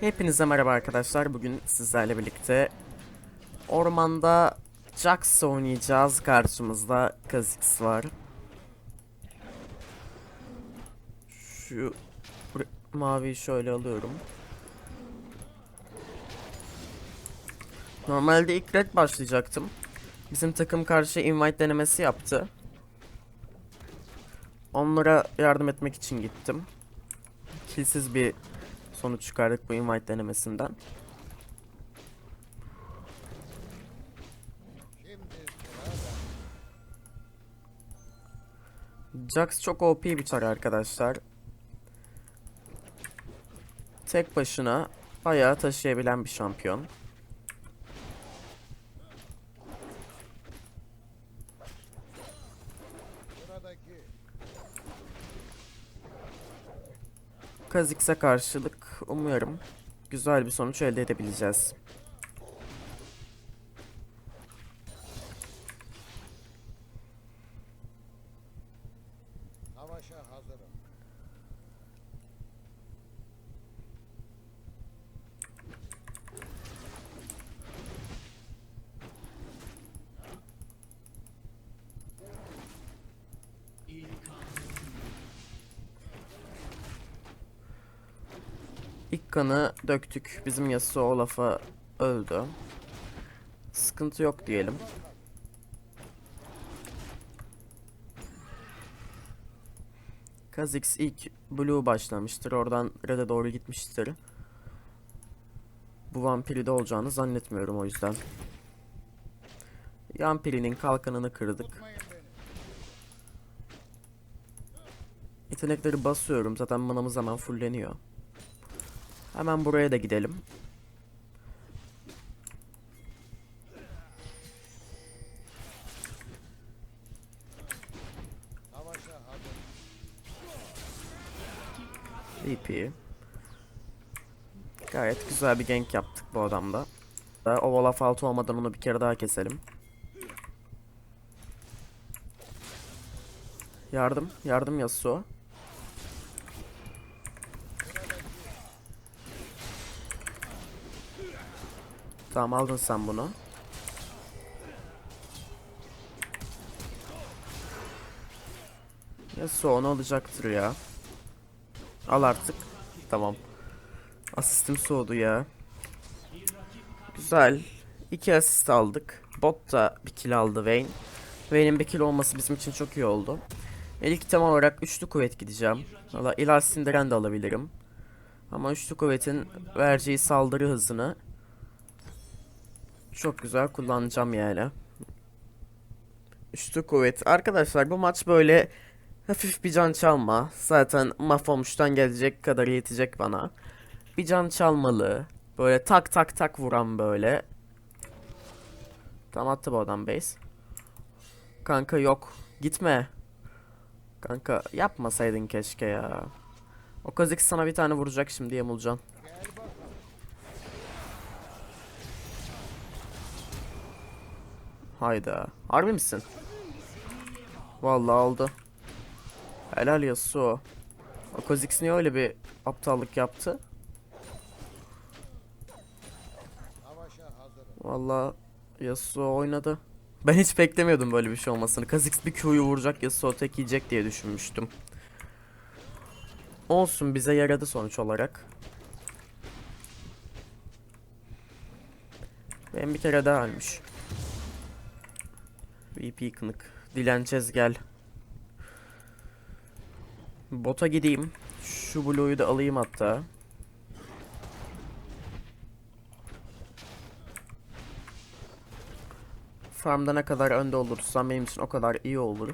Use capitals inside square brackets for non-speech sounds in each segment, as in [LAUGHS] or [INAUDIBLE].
Hepinize merhaba arkadaşlar. Bugün sizlerle birlikte ormanda Jax oynayacağız. Karşımızda Kha'Zix var. Şu maviyi şöyle alıyorum. Normalde ilk red başlayacaktım. Bizim takım karşı invite denemesi yaptı. Onlara yardım etmek için gittim. Kilsiz bir sonuç çıkardık bu invite denemesinden. Jax çok OP bir çar arkadaşlar. Tek başına bayağı taşıyabilen bir şampiyon. Kha'Zix'e karşılık umuyorum güzel bir sonuç elde edebileceğiz. Savaşa hazırım. İlk kanı döktük. Bizim Yasuo Olaf'a öldü. Sıkıntı yok diyelim. Kha'Zix ilk Blue başlamıştır. Oradan Red'e doğru gitmiştir. Bu vampiri de olacağını zannetmiyorum o yüzden. Yampiri'nin kalkanını kırdık. Yetenekleri basıyorum. Zaten manamız hemen fulleniyor. Hemen buraya da gidelim. VP. Gayet güzel bir gank yaptık bu adamda. Da O Olaf altı olmadan onu bir kere daha keselim. Yardım, yardım Yasuo. Tamam aldın sen bunu. Yasuo onu alacaktır ya. Al artık. Tamam. Asistim soğudu ya. Güzel. İki asist aldık. Bot da bir kill aldı Vayne. Vayne'in bir kill olması bizim için çok iyi oldu. İlk tema olarak üçlü kuvvet gideceğim. Valla ilaç sindiren de alabilirim. Ama üçlü kuvvetin vereceği saldırı hızını çok güzel kullanacağım yani. Üçlü kuvvet. Arkadaşlar bu maç böyle hafif bir can çalma. Zaten mahvolmuştan gelecek kadar yetecek bana. Bir can çalmalı. Böyle tak tak tak vuran böyle. Tam attı bu adam base. Kanka yok. Gitme. Kanka yapmasaydın keşke ya. O Kha'Zix sana bir tane vuracak şimdi Yamulcan. Hayda. Harbi misin? Vallahi oldu. Helal Yasuo. O Kha'Zix niye öyle bir aptallık yaptı? Vallahi Yasuo oynadı. Ben hiç beklemiyordum böyle bir şey olmasını. Kha'Zix bir Q'yu vuracak Yasuo tek yiyecek diye düşünmüştüm. Olsun bize yaradı sonuç olarak. Benim bir kere daha ölmüş. VP kınık. Dilençez gel. Bota gideyim. Şu Blue'yu da alayım hatta. Farmda ne kadar önde olursam benim için o kadar iyi olur.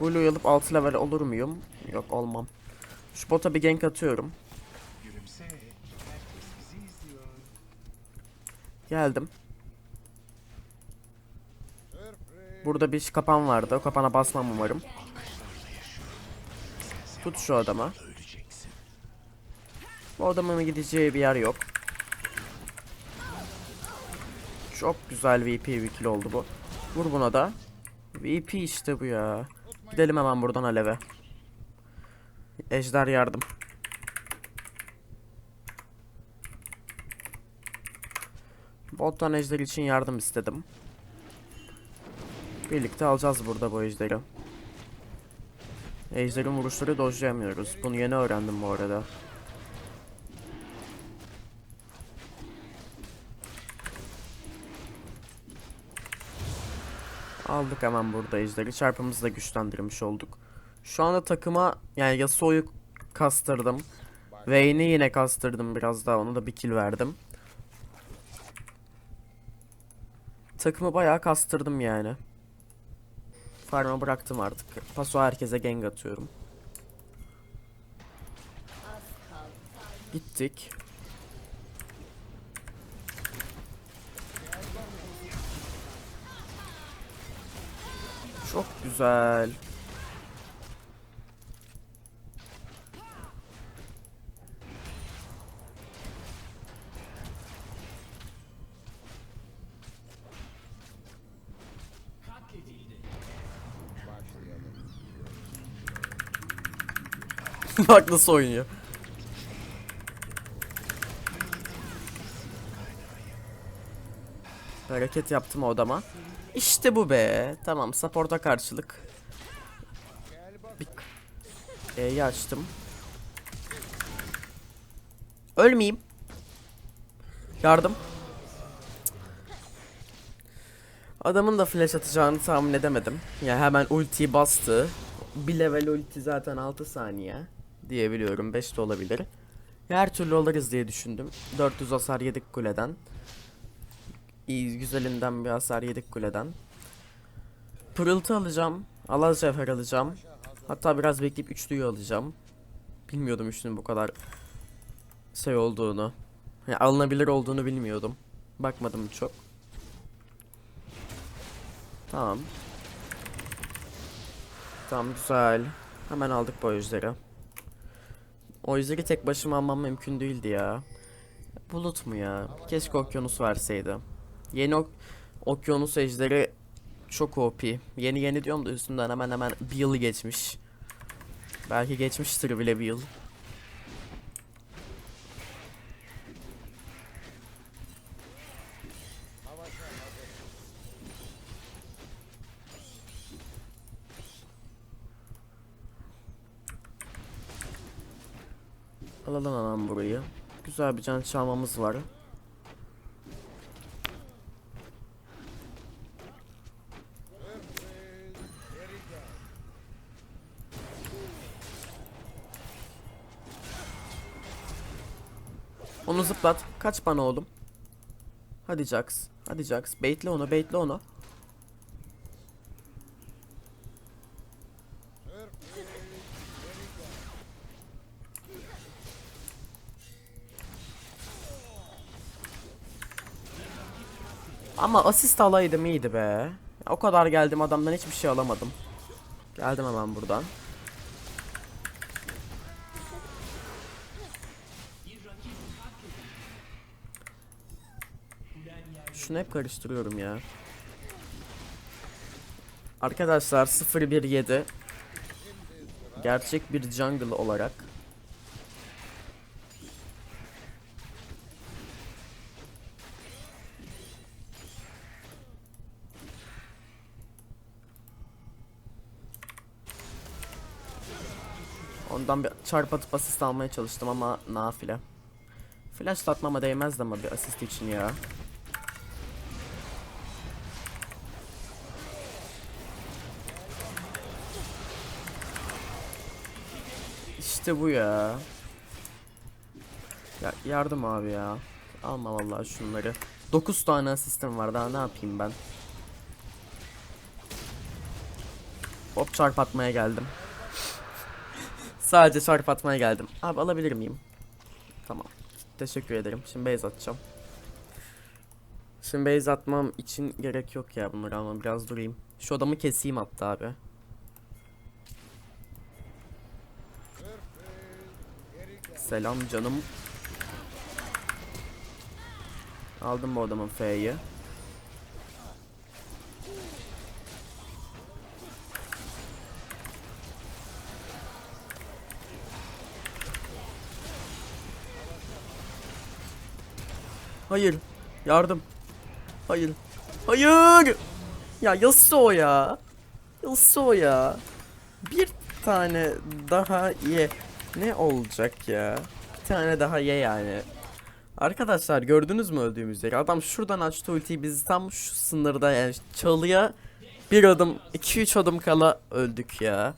Blue'yu alıp 6 level olur muyum? Yok olmam. Şu bota bir gank atıyorum. Geldim. Burada bir kapan vardı. O kapana basmam umarım. Tut şu adama. Bu adamın gideceği bir yer yok. Çok güzel VP bir oldu bu. Vur buna da. VP işte bu ya. Gidelim hemen buradan aleve. Ejder yardım. Bottan ejder için yardım istedim. Birlikte alacağız burada bu ejderi. Ejderin vuruşları dojlayamıyoruz. Bunu yeni öğrendim bu arada. Aldık hemen burada ejderi. Çarpımızı da güçlendirmiş olduk. Şu anda takıma yani Yasuo'yu kastırdım. Vayne'i yine kastırdım biraz daha. Ona da bir kill verdim. Takımı bayağı kastırdım yani. Farm'a bıraktım artık. Paso herkese gank atıyorum. Gittik. Çok güzel. Bak nasıl oynuyor. Hareket yaptım odama. İşte bu be. Tamam support'a karşılık. E'yi açtım. Ölmeyeyim. Yardım. Adamın da flash atacağını tahmin edemedim. Ya hemen ultiyi bastı. Bir level ulti zaten 6 saniye diyebiliyorum. 5 de olabilir. Her türlü alırız diye düşündüm. 400 hasar yedik kuleden. İyi güzelinden bir hasar yedik kuleden. Pırıltı alacağım. Alaz cevher alacağım. Hatta biraz bekleyip üçlüyü alacağım. Bilmiyordum üçlünün bu kadar şey olduğunu. Yani alınabilir olduğunu bilmiyordum. Bakmadım çok. Tamam. Tamam güzel. Hemen aldık bu ejderi. O ejderi tek başıma almam mümkün değildi ya. Bulut mu ya? Keşke okyanus verseydi. Yeni ok okyanus ejderi çok OP. Yeni yeni diyorum da üstünden hemen hemen bir yıl geçmiş. Belki geçmiştir bile bir yıl. Güzel bir can çalmamız var. Onu zıplat. Kaç bana oğlum. Hadi Jax. Hadi Jax. Baitle onu, baitle onu. Ama asist alaydım iyiydi be. O kadar geldim adamdan hiçbir şey alamadım. Geldim hemen buradan. Şunu hep karıştırıyorum ya. Arkadaşlar 017 Gerçek bir jungle olarak Ondan bir çarp asist almaya çalıştım ama nafile. Flash atmama değmezdi ama bir asist için ya. İşte bu ya. Ya yardım abi ya. Alma vallahi şunları. 9 tane asistim var daha ne yapayım ben. Hop çarp atmaya geldim. Sadece çarp atmaya geldim. Abi alabilir miyim? Tamam. Teşekkür ederim. Şimdi base atacağım. Şimdi base atmam için gerek yok ya bunları ama biraz durayım. Şu adamı keseyim hatta abi. Selam canım. Aldım bu adamın F'yi. Hayır. Yardım. Hayır. Hayır. Ya Yasuo ya. Yasuo ya. Bir tane daha ye. Ne olacak ya? Bir tane daha ye yani. Arkadaşlar gördünüz mü öldüğümüz yeri? Adam şuradan açtı ultiyi biz tam şu sınırda yani çalıya bir adım 2-3 adım kala öldük ya.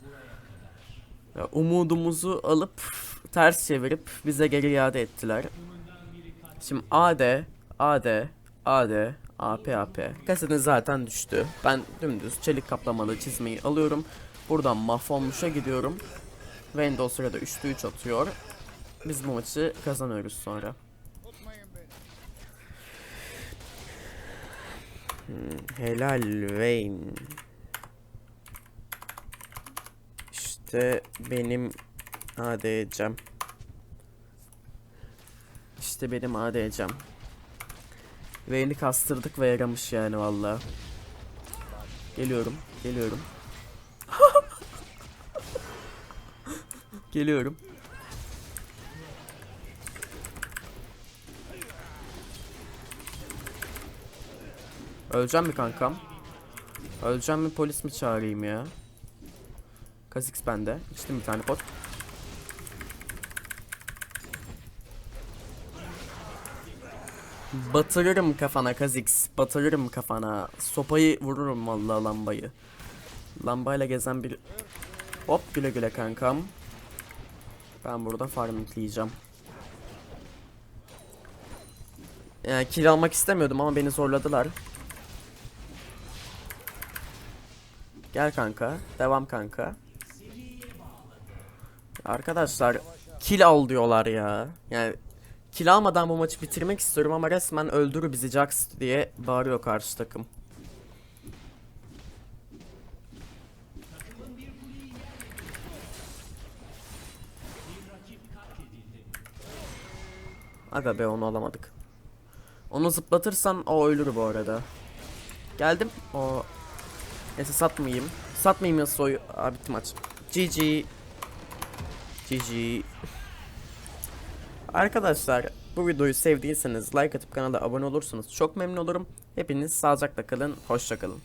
ya. Umudumuzu alıp ters çevirip bize geri iade ettiler. Şimdi AD, AD, AD, AP, AP. Kasetin zaten düştü. Ben dümdüz çelik kaplamalı çizmeyi alıyorum. Buradan mahvolmuşa gidiyorum. Vayne de o sırada 3'te 3 atıyor. Biz bu maçı kazanıyoruz sonra. Beni. Helal Vayne. İşte benim ADC'm. İşte benim ADC'm. Vayne'i kastırdık ve yaramış yani valla. Geliyorum, geliyorum. [LAUGHS] geliyorum. Öleceğim mi kankam? Öleceğim mi polis mi çağırayım ya? Kazix bende. İçtim bir tane pot. Batırırım kafana Kazix. Batırırım kafana. Sopayı vururum vallahi lambayı. Lambayla gezen bir... Hop güle güle kankam. Ben burada farmleyeceğim. Yani kill almak istemiyordum ama beni zorladılar. Gel kanka. Devam kanka. Arkadaşlar kill al diyorlar ya. Yani kill almadan bu maçı bitirmek istiyorum ama resmen öldür bizi Jax diye bağırıyor karşı takım. Aga be onu alamadık. Onu zıplatırsan o ölür bu arada. Geldim. O Neyse satmayayım. Satmayayım Yasuo'yu. Aa bitti maç. GG. GG. Arkadaşlar bu videoyu sevdiyseniz like atıp kanala abone olursanız çok memnun olurum. Hepiniz sağlıcakla kalın. Hoşça kalın.